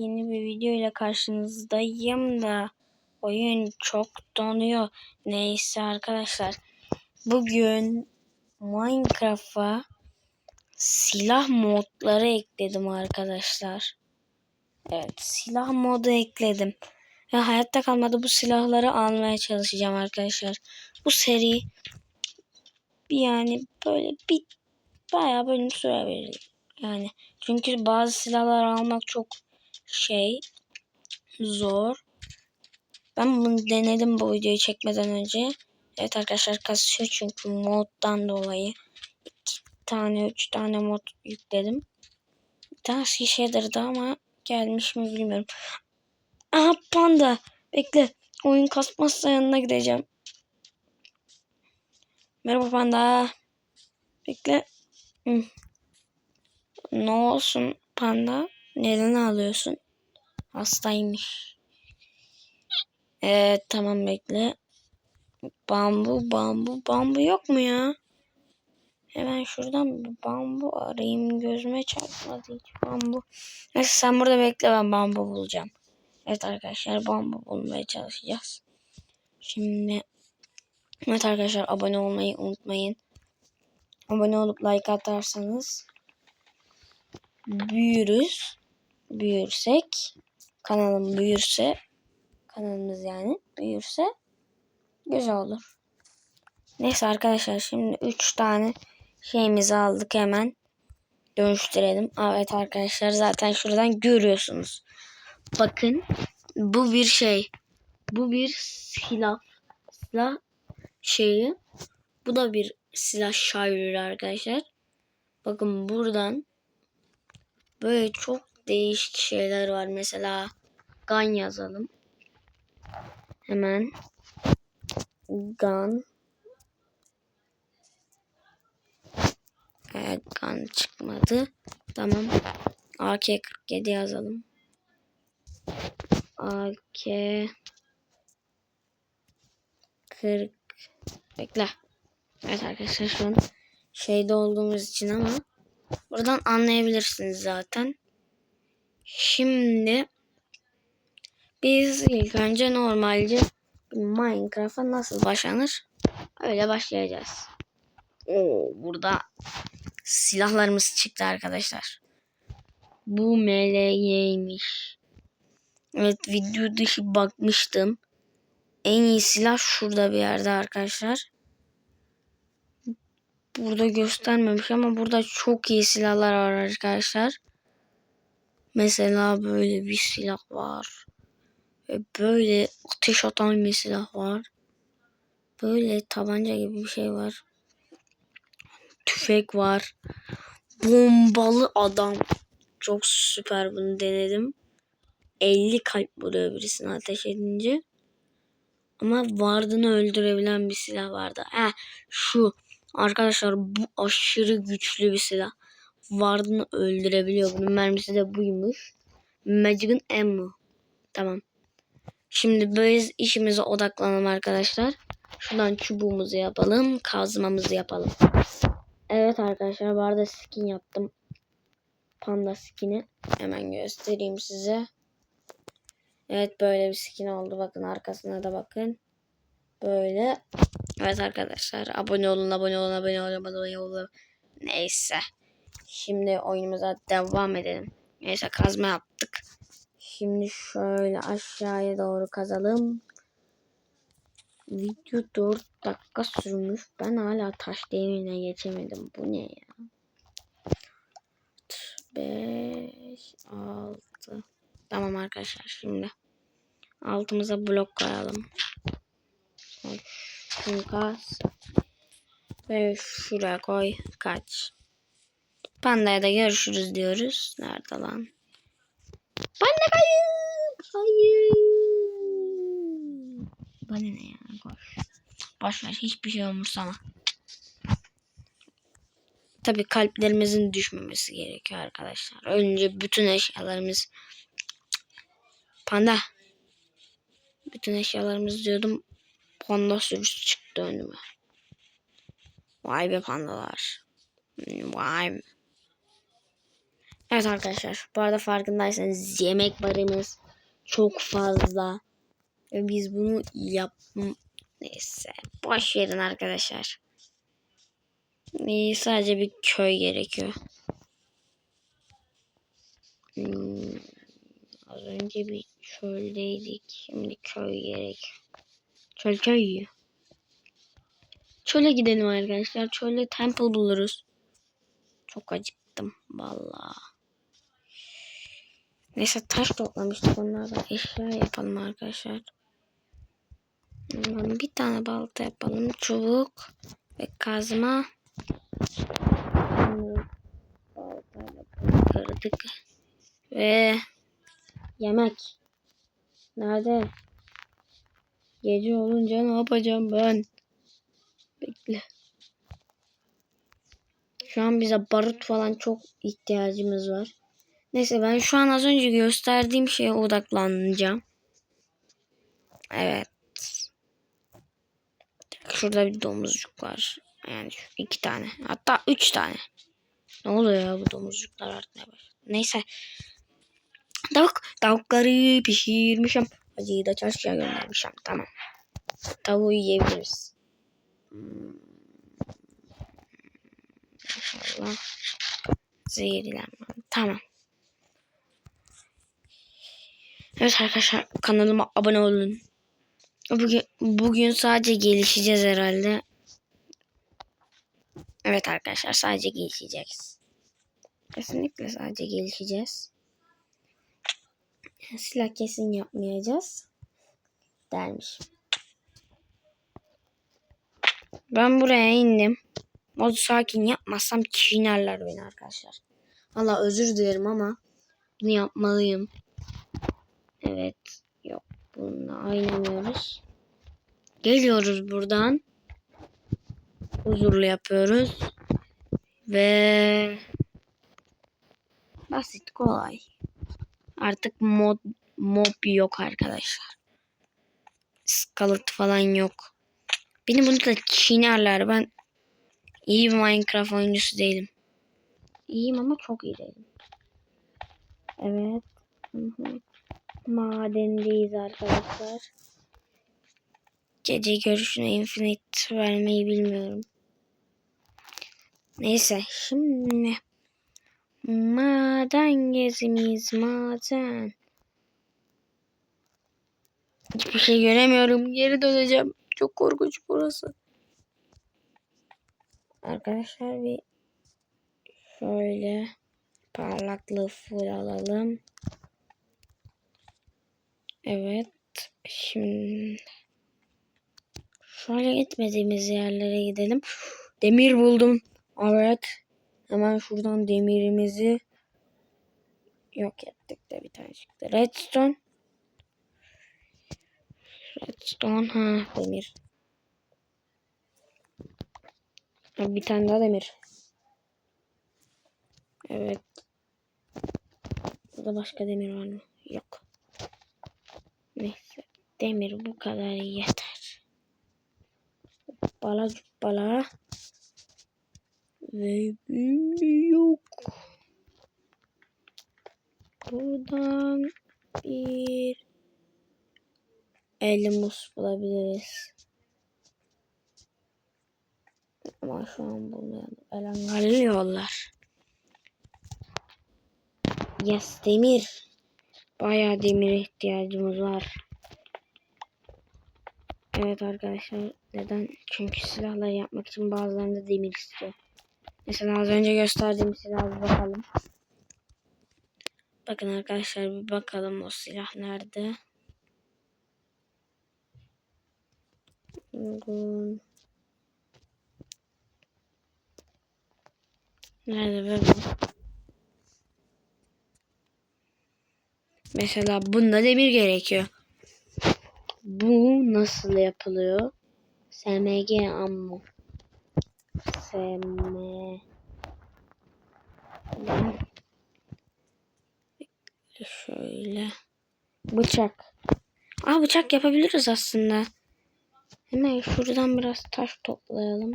Yeni bir video ile karşınızdayım da oyun çok donuyor. Neyse arkadaşlar. Bugün Minecraft'a silah modları ekledim arkadaşlar. Evet silah modu ekledim. Ve hayatta kalmadı bu silahları almaya çalışacağım arkadaşlar. Bu seri yani böyle bir bayağı bölüm sürebilir. Yani çünkü bazı silahlar almak çok şey zor. Ben bunu denedim bu videoyu çekmeden önce. Evet arkadaşlar kasıyor çünkü moddan dolayı. iki tane üç tane mod yükledim. Bir tanesi işe yaradı ama gelmiş mi bilmiyorum. Aha panda. Bekle. Oyun kasmazsa yanına gideceğim. Merhaba panda. Bekle. Hı. Ne olsun panda? Neden ağlıyorsun? Hastaymış. Evet tamam bekle. Bambu bambu bambu yok mu ya? Hemen şuradan bir bambu arayayım. Gözüme çarpmadı hiç bambu. Neyse sen burada bekle ben bambu bulacağım. Evet arkadaşlar bambu bulmaya çalışacağız. Şimdi evet arkadaşlar abone olmayı unutmayın. Abone olup like atarsanız büyürüz. Büyürsek kanalım büyürse kanalımız yani büyürse güzel olur. Neyse arkadaşlar şimdi 3 tane şeyimizi aldık hemen dönüştürelim. Evet arkadaşlar zaten şuradan görüyorsunuz. Bakın bu bir şey. Bu bir silah. Silah şeyi. Bu da bir silah şairi arkadaşlar. Bakın buradan böyle çok değişik şeyler var. Mesela gun yazalım. Hemen gun Evet, gun çıkmadı. Tamam. AK-47 yazalım. AK 40 Bekle. Evet arkadaşlar şu an şeyde olduğumuz için ama buradan anlayabilirsiniz zaten. Şimdi biz ilk önce normalce Minecraft'a nasıl başlanır öyle başlayacağız. Oo, burada silahlarımız çıktı arkadaşlar. Bu MLG'ymiş. Evet video dışı bakmıştım. En iyi silah şurada bir yerde arkadaşlar. Burada göstermemiş ama burada çok iyi silahlar var arkadaşlar. Mesela böyle bir silah var. Ve böyle ateş atan bir silah var. Böyle tabanca gibi bir şey var. Tüfek var. Bombalı adam. Çok süper bunu denedim. 50 kalp vuruyor birisini ateş edince. Ama vardığını öldürebilen bir silah vardı. He şu arkadaşlar bu aşırı güçlü bir silah. Vardığını öldürebiliyor. Bunun mermisi de buymuş. Magic'in Ammo. Tamam. Şimdi böyle işimize odaklanalım arkadaşlar. Şuradan çubuğumuzu yapalım. Kazmamızı yapalım. Evet arkadaşlar bu arada skin yaptım. Panda skin'i. Hemen göstereyim size. Evet böyle bir skin oldu. Bakın arkasına da bakın. Böyle. Evet arkadaşlar abone olun abone olun abone olun abone olun. Neyse. Şimdi oyunumuza devam edelim. Neyse kazma yaptık. Şimdi şöyle aşağıya doğru kazalım. Video 4 dakika sürmüş. Ben hala taş devrine geçemedim. Bu ne ya? 5 6 Tamam arkadaşlar şimdi altımıza blok koyalım. Şunu kaz. Ve şuraya koy. Kaç. Pandaya da görüşürüz diyoruz. Nerede lan? Panda kayıp. Hayır. Bana ne ya? Koş. Boş ver. Hiçbir şey umursama. Tabi kalplerimizin düşmemesi gerekiyor arkadaşlar. Önce bütün eşyalarımız Panda. Bütün eşyalarımız diyordum. Panda sürüsü çıktı önüme. Vay be pandalar. Vay. Evet arkadaşlar bu arada farkındaysanız yemek barımız çok fazla. Ve biz bunu yap... Neyse boş verin arkadaşlar. Ee, sadece bir köy gerekiyor. Hmm, az önce bir çöldeydik. Şimdi köy gerek. Çöl köy. Çöle gidelim arkadaşlar. Çölde temple buluruz. Çok acıktım vallahi. Neyse taş toplamıştık onlardan eşya yapalım arkadaşlar. Bir tane balta yapalım. Çubuk ve kazma. Kırdık. Ve yemek. Nerede? Gece olunca ne yapacağım ben? Bekle. Şu an bize barut falan çok ihtiyacımız var. Neyse ben şu an az önce gösterdiğim şeye odaklanacağım. Evet. Şurada bir domuzcuk var. Yani iki tane. Hatta üç tane. Ne oluyor ya bu domuzcuklar artmaya başladı. Neyse. Tavuk. Tavukları pişirmişim. Hacıyı da çarşıya göndermişim. Tamam. Tavuğu yiyebiliriz. İnşallah. Zehirlenmem. Tamam. Evet arkadaşlar kanalıma abone olun. Bugün, bugün sadece gelişeceğiz herhalde. Evet arkadaşlar sadece gelişeceğiz. Kesinlikle sadece gelişeceğiz. Silah kesin yapmayacağız. Dermiş. Ben buraya indim. Modu sakin yapmazsam çiğnerler beni arkadaşlar. Valla özür dilerim ama bunu yapmalıyım. Evet. Yok. Bununla oynamıyoruz. Geliyoruz buradan. Huzurlu yapıyoruz. Ve basit kolay. Artık mod mob yok arkadaşlar. Skalıt falan yok. Beni bunu da çiğnerler. Ben iyi bir Minecraft oyuncusu değilim. İyiyim ama çok iyi değilim. Evet. Hı hı. Madendeyiz arkadaşlar. Gece görüşüne infinite vermeyi bilmiyorum. Neyse şimdi maden gezimiz maden. Hiçbir şey göremiyorum. Geri döneceğim. Çok korkunç burası. Arkadaşlar bir şöyle parlaklığı full alalım. Evet. Şimdi şöyle gitmediğimiz yerlere gidelim. Demir buldum. Evet. Hemen şuradan demirimizi yok ettik de bir tane çıktı. Redstone. Redstone ha demir. Bir tane daha demir. Evet. Burada başka demir var mı? Yok. Neyse. Demir bu kadar yeter. Bala bala. Ve yok. Buradan bir elmus bulabiliriz. Ama şu an bulmayalım. Elangalı yollar. Yes demir. Bayağı demir ihtiyacımız var. Evet arkadaşlar. Neden? Çünkü silahları yapmak için bazılarında demir istiyor. Mesela az önce gösterdiğim silahı bakalım. Bakın arkadaşlar bir bakalım o silah nerede. Bugün... Nerede be bu? Mesela bunda demir gerekiyor. Bu nasıl yapılıyor? SMG ammo. SM Şöyle. Bıçak. Aa bıçak yapabiliriz aslında. Hemen şuradan biraz taş toplayalım.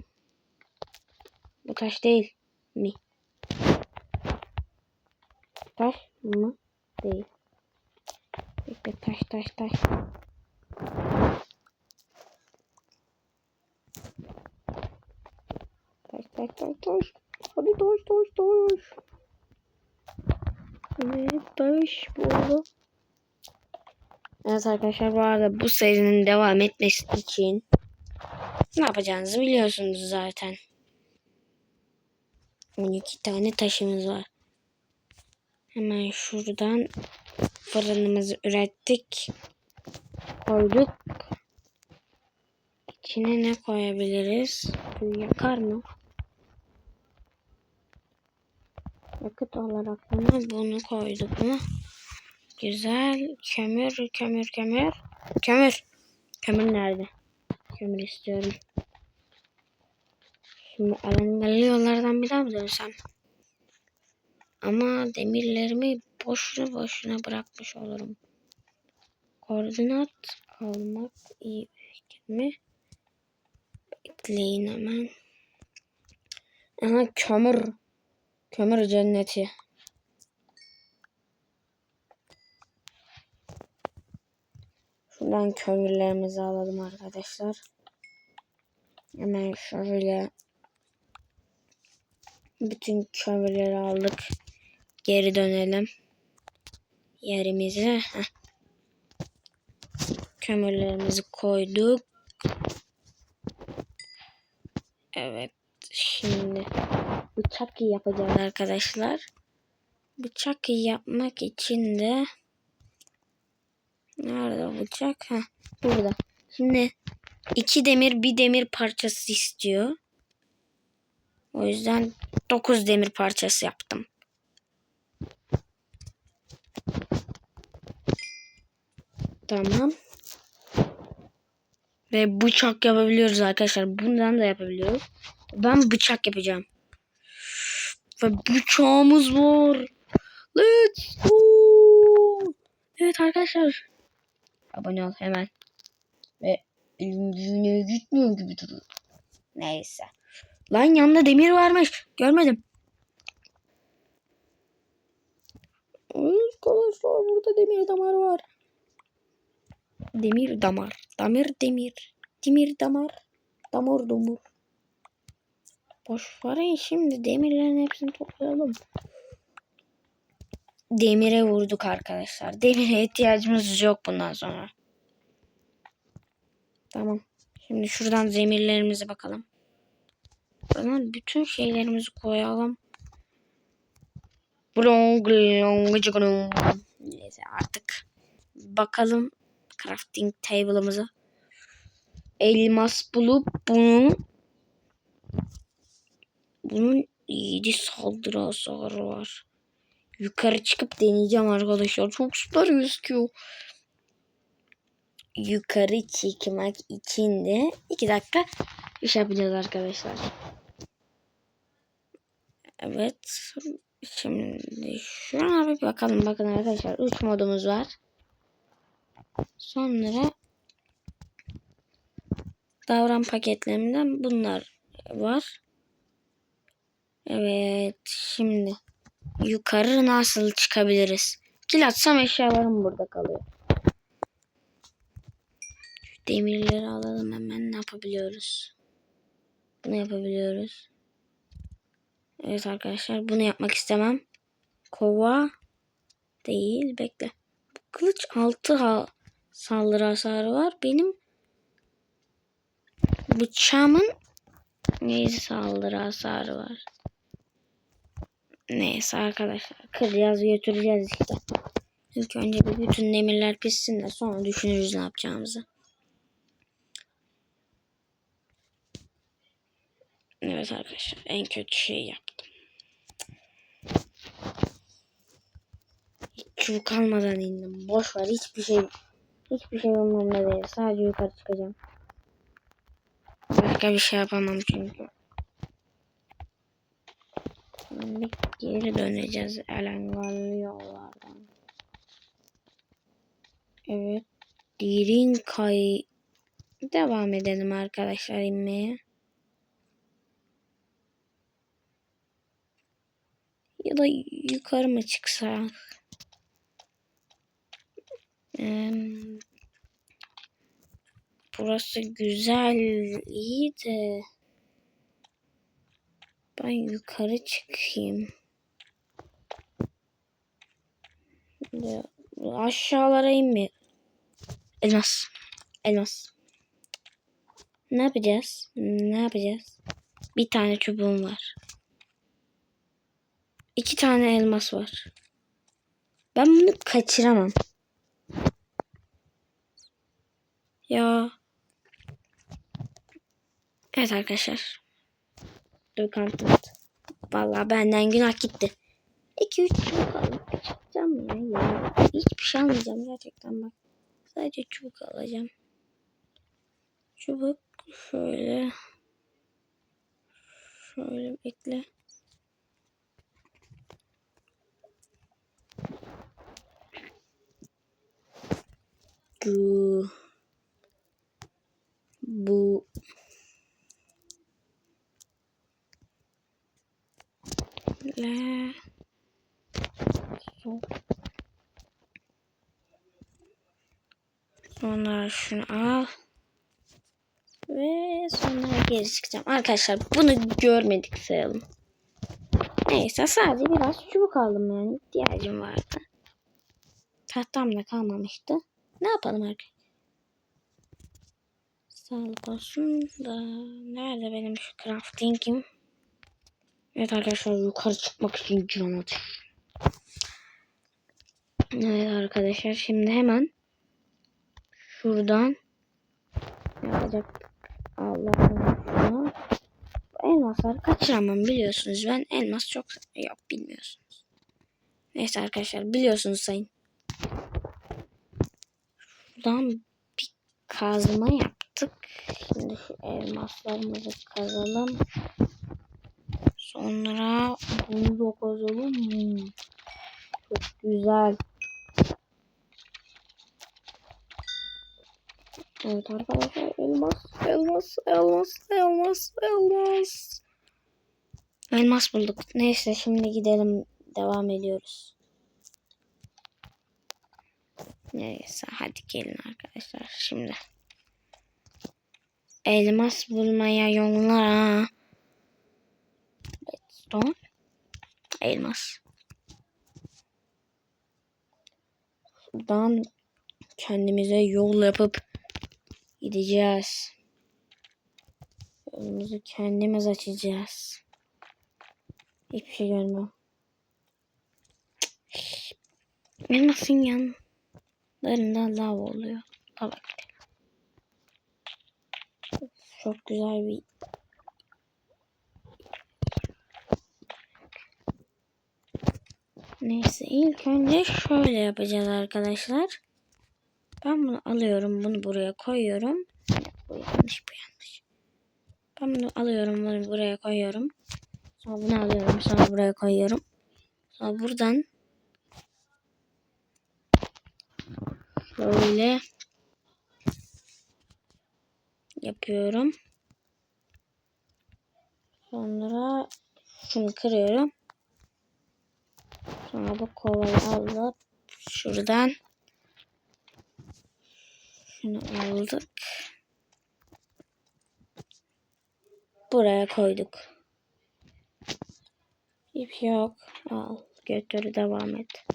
Bu taş değil mi? Taş mı? Değil. Bekle taş taş taş. Taş taş taş. Hadi taş taş taş. Evet taş buldu. Evet arkadaşlar bu arada bu serinin devam etmesi için ne yapacağınızı biliyorsunuz zaten. 12 tane taşımız var. Hemen şuradan fırınımızı ürettik. Koyduk. İçine ne koyabiliriz? Yakar mı? Yakıt olarak bunu, bunu koyduk mu? Güzel. Kömür, kömür, kömür. Kömür. Kömür nerede? Kömür istiyorum. Şimdi alıngalı yollardan bir daha mı dönsem? Ama demirlerimi boşuna boşuna bırakmış olurum. Koordinat almak iyi fikir mi? Bekleyin hemen. Aha kömür. Kömür cenneti. Şuradan kömürlerimizi alalım arkadaşlar. Hemen şöyle bütün kömürleri aldık. Geri dönelim. Yerimize. Heh. Kömürlerimizi koyduk. Evet. Şimdi bıçak yapacağız arkadaşlar. Bıçak yapmak için de nerede bıçak? Heh, burada. Şimdi iki demir bir demir parçası istiyor. O yüzden 9 demir parçası yaptım. Tamam. Ve bıçak yapabiliyoruz arkadaşlar. Bundan da yapabiliyoruz. Ben bıçak yapacağım. Ve bıçağımız var. Let's go. Evet arkadaşlar. Abone ol hemen. Ve elimizine gitmiyor gibi duruyor. Neyse. Lan yanında demir varmış. Görmedim. Arkadaşlar burada demir damar var. Demir damar. Damir demir. Demir damar. Damar dumur. Boş verin şimdi demirlerin hepsini toplayalım. Demire vurduk arkadaşlar. Demire ihtiyacımız yok bundan sonra. Tamam. Şimdi şuradan zemirlerimize bakalım. Buradan bütün şeylerimizi koyalım. Neyse artık bakalım crafting table'ımıza. Elmas bulup bunu bunun 7 saldırı hasarı var. Yukarı çıkıp deneyeceğim arkadaşlar. Çok süper gözüküyor. Yukarı çıkmak için de 2 dakika iş yapacağız arkadaşlar. Evet. Şimdi şuna bir bakalım. Bakın arkadaşlar 3 modumuz var. Sonra davran paketlerinden bunlar var. Evet. Şimdi yukarı nasıl çıkabiliriz? Kil atsam eşyalarım burada kalıyor. Şu demirleri alalım hemen. Ne yapabiliyoruz? Bunu yapabiliyoruz. Evet arkadaşlar bunu yapmak istemem. Kova değil. Bekle. Bu kılıç 6 ha saldırı hasarı var. Benim bıçağımın 7 saldırı hasarı var. Neyse arkadaşlar. Kıracağız götüreceğiz işte. İlk önce bir bütün demirler pişsin de sonra düşünürüz ne yapacağımızı. Evet arkadaşlar en kötü şeyi yaptım. Hiç çubuk almadan indim. Boş ver hiçbir şey hiçbir şey umurumda değil. Sadece yukarı çıkacağım. Başka bir şey yapamam çünkü. Şimdi geri döneceğiz elengalli yollardan. Evet. Derin kay devam edelim arkadaşlar inmeye. Ya da yukarı mı çıksak? Ee, burası güzel, iyi de ben yukarı çıkayım. Aşağılara inme. Elmas. Elmas. Ne yapacağız? Ne yapacağız? Bir tane çubuğum var. İki tane elmas var. Ben bunu kaçıramam. Ya. Evet arkadaşlar. Dur kanıtım. Vallahi benden günah gitti. 2 3 çubuk alıp çıkacağım ya. ya. Hiçbir şey almayacağım gerçekten bak. Sadece çubuk alacağım. Çubuk şöyle. Şöyle bekle. Bu bu le so sonra şunu al. Ve sonra geri çıkacağım. Arkadaşlar bunu görmedik sayalım. Neyse sadece biraz çubuk aldım yani. İhtiyacım vardı. Tahtam da kalmamıştı. Ne yapalım arkadaşlar Sağlık olsun da. Nerede benim şu crafting'im? Evet arkadaşlar yukarı çıkmak için can atış. Evet arkadaşlar şimdi hemen şuradan yapacaktık. Allah'ım. Elmasları kaçıramam biliyorsunuz. Ben elmas çok yok bilmiyorsunuz. Neyse arkadaşlar biliyorsunuz sayın. Şuradan bir kazma yaptık. Şimdi şu elmaslarımızı kazalım. Sonra bunu da kazalım. Hmm. Çok güzel. Evet arkadaşlar elmas, elmas, elmas, elmas, elmas. Elmas bulduk. Neyse şimdi gidelim. Devam ediyoruz. Neyse hadi gelin arkadaşlar şimdi. Elmas bulmaya yollar ha. Redstone. Elmas. Buradan kendimize yol yapıp gideceğiz. Yolumuzu kendimiz açacağız. Hiçbir şey görmüyorum. Elmasın yanlarında lav oluyor. Lava. Çok güzel bir Neyse ilk önce şöyle yapacağız arkadaşlar. Ben bunu alıyorum. Bunu buraya koyuyorum. Bu yanlış bu yanlış. Ben bunu alıyorum. Bunu buraya koyuyorum. Sonra bunu alıyorum. Sonra buraya koyuyorum. Sonra buradan şöyle yapıyorum. Sonra şunu kırıyorum. Sonra bu kovayı alıp şuradan şunu aldık. Buraya koyduk. Şey yok. Al. Götür devam et.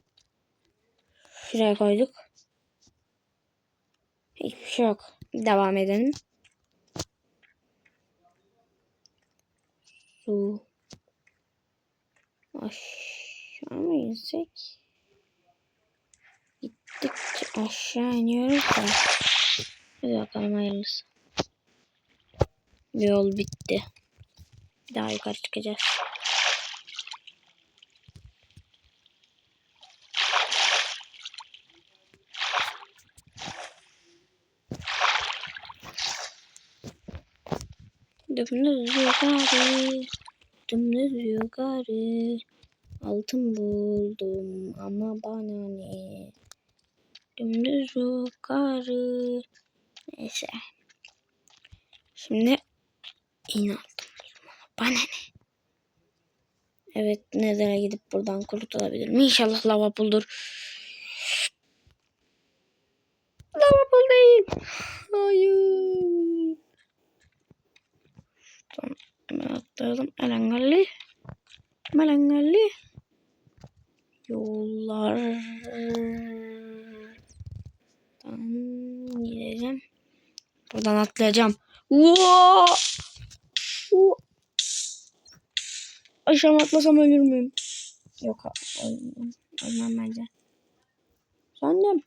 Şuraya koyduk. Hiçbir şey yok. Devam edelim. Su. Aşağı mı insek? Gittikçe aşağı iniyoruz da. Hadi bakalım hayırlısı. Yol bitti. Bir daha yukarı çıkacağız. Dümdüz yukarı, dümdüz yukarı. Altın buldum ama bana ne? Dümdüz yukarı. Neyse. Şimdi in altın buldum ama bana ne? Evet Nether'a gidip buradan kurtulabilirim. İnşallah lava buldur. Lava bul değil. Hayır. Tamam. Hemen atlayalım. Elengalli. Melengalli. Yollar. Buradan gideceğim. Buradan atlayacağım. Wow! Wow! Aşağı atlasam ölür müyüm? Yok ölmem. Ölmem bence. Sandım.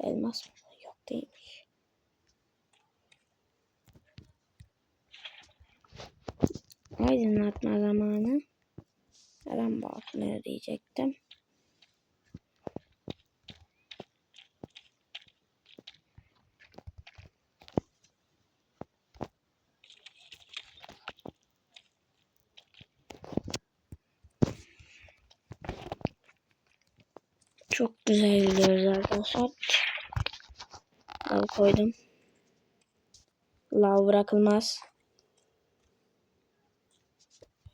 Elmas mı? Yok değilmiş. Aydınlatma zamanı. Neden bakmıyor diyecektim. Çok güzel gidiyoruz arkadaşlar. Lav koydum. Lav bırakılmaz.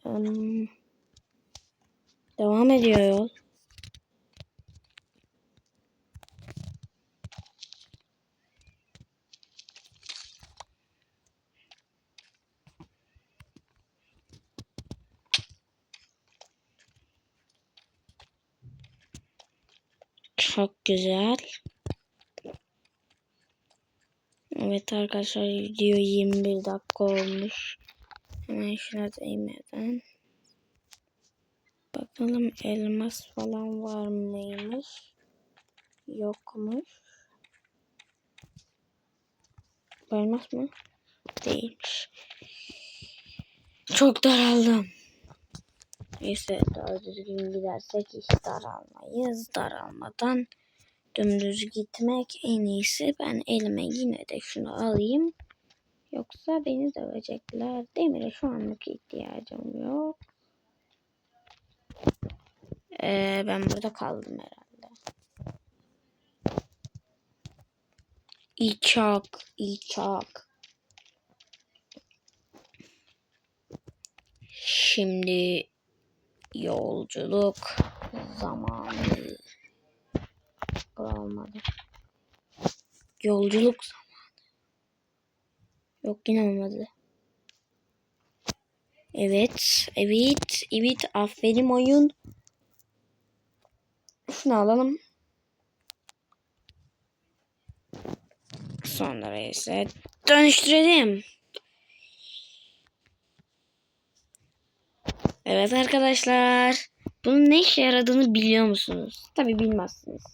Hmm. Devam ediyor yol. Çok güzel. Evet arkadaşlar video 21 dakika olmuş. Hemen şuna değmeden. Bakalım elmas falan var mıymış? Yokmuş. Elmas mı? Değilmiş. Çok daraldım. Neyse daha düzgün gidersek hiç daralmayız. Daralmadan dümdüz gitmek en iyisi. Ben elime yine de şunu alayım. Yoksa beni dövecekler. Demire şu anlık ihtiyacım yok. Ee, ben burada kaldım herhalde. İçak, içak. Şimdi yolculuk zamanı. Olmadı. Yolculuk zamanı. Yok yine olmadı. Evet, evet, evet. Aferin oyun. Şunu alalım. Sonra ise dönüştürelim. Evet arkadaşlar. Bunun ne işe yaradığını biliyor musunuz? Tabi bilmezsiniz.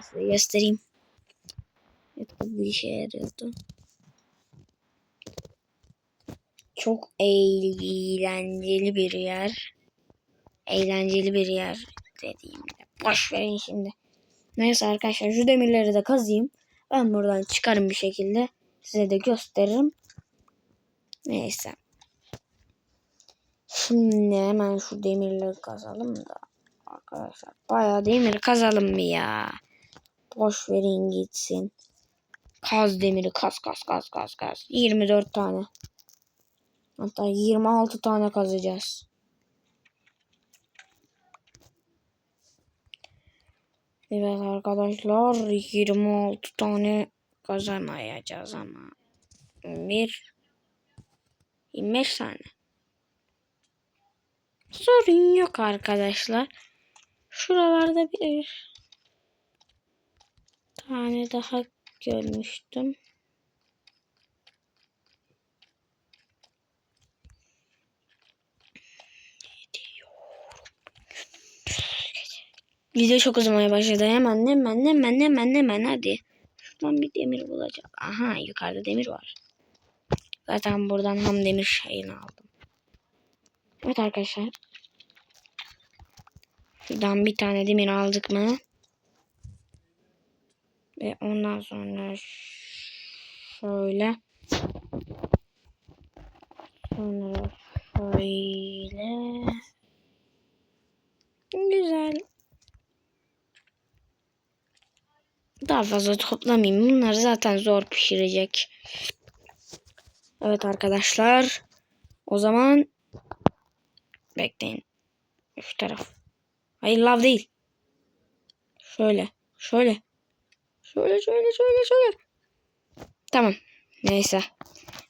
Size göstereyim. Evet bu bir işe yarıyordu. Çok eğlenceli bir yer. Eğlenceli bir yer dediğimde. Boş verin şimdi. Neyse arkadaşlar şu demirleri de kazayım. Ben buradan çıkarım bir şekilde. Size de gösteririm. Neyse. Şimdi hemen şu demirleri kazalım da. Arkadaşlar bayağı demir kazalım mı ya? Boş verin gitsin. Kaz demiri kaz kaz kaz kaz kaz. 24 tane. Hatta 26 tane kazacağız. Evet arkadaşlar 26 tane kazanmayacağız ama. Bir 25 tane. Sorun yok arkadaşlar. Şuralarda bir tane daha görmüştüm. Video çok uzamaya başladı. Hemen hemen hemen hemen hemen hadi. Şuradan bir demir bulacağım. Aha yukarıda demir var. Zaten buradan ham demir şeyini aldım. Evet arkadaşlar. Şuradan bir tane demir aldık mı? Ve ondan sonra şöyle. Sonra şöyle. Güzel. Daha fazla toplamayayım. Bunlar zaten zor pişirecek. Evet arkadaşlar. O zaman Bekleyin. Şu taraf. Hayır lav değil. Şöyle. Şöyle. Şöyle şöyle şöyle şöyle. Tamam. Neyse.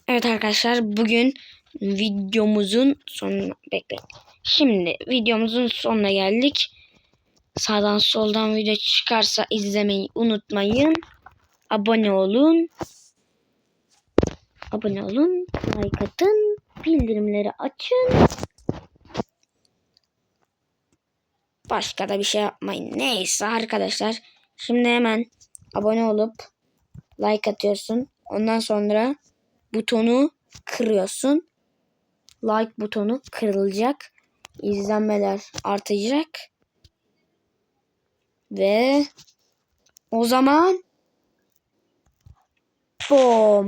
Evet arkadaşlar bugün videomuzun sonuna bekleyin. Şimdi videomuzun sonuna geldik. Sağdan soldan video çıkarsa izlemeyi unutmayın. Abone olun. Abone olun. Like atın. Bildirimleri açın. Başka da bir şey yapmayın. Neyse arkadaşlar. Şimdi hemen abone olup like atıyorsun. Ondan sonra butonu kırıyorsun. Like butonu kırılacak. İzlenmeler artacak. Ve o zaman bom